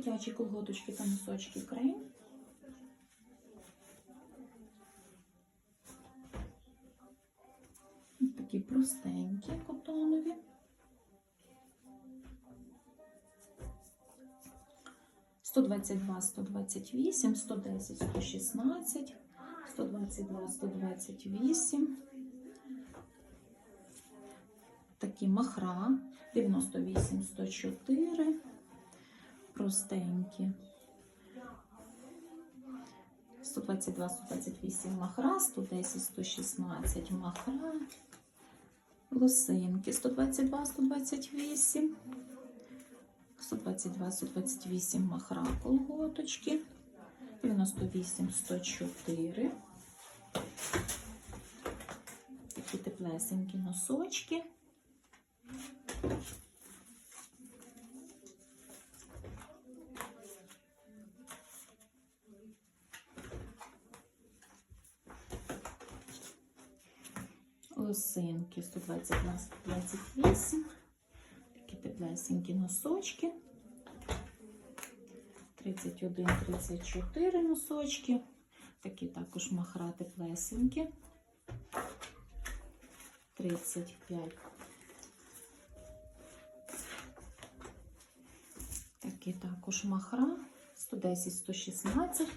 Дитячі колготочки та носочки крейн. Такі простенькі котонові. Сто двадцять два, сто двадцять вісім, сто десять, сто шістнадцять, сто двадцять два, сто двадцять вісім. Такі махра 98, 104. Простенькі. 122, 128 махра, 110, 116 махра. Лосинки 122, 128. 122, 128 махра колготочки. 98, 104. Такі теплесенькі носочки. Лосинки 122, 128. Такі теплесенькі носочки. 31, 34 носочки. Такі також махра теплесенькі. 35. Такі також махра. 110, 116.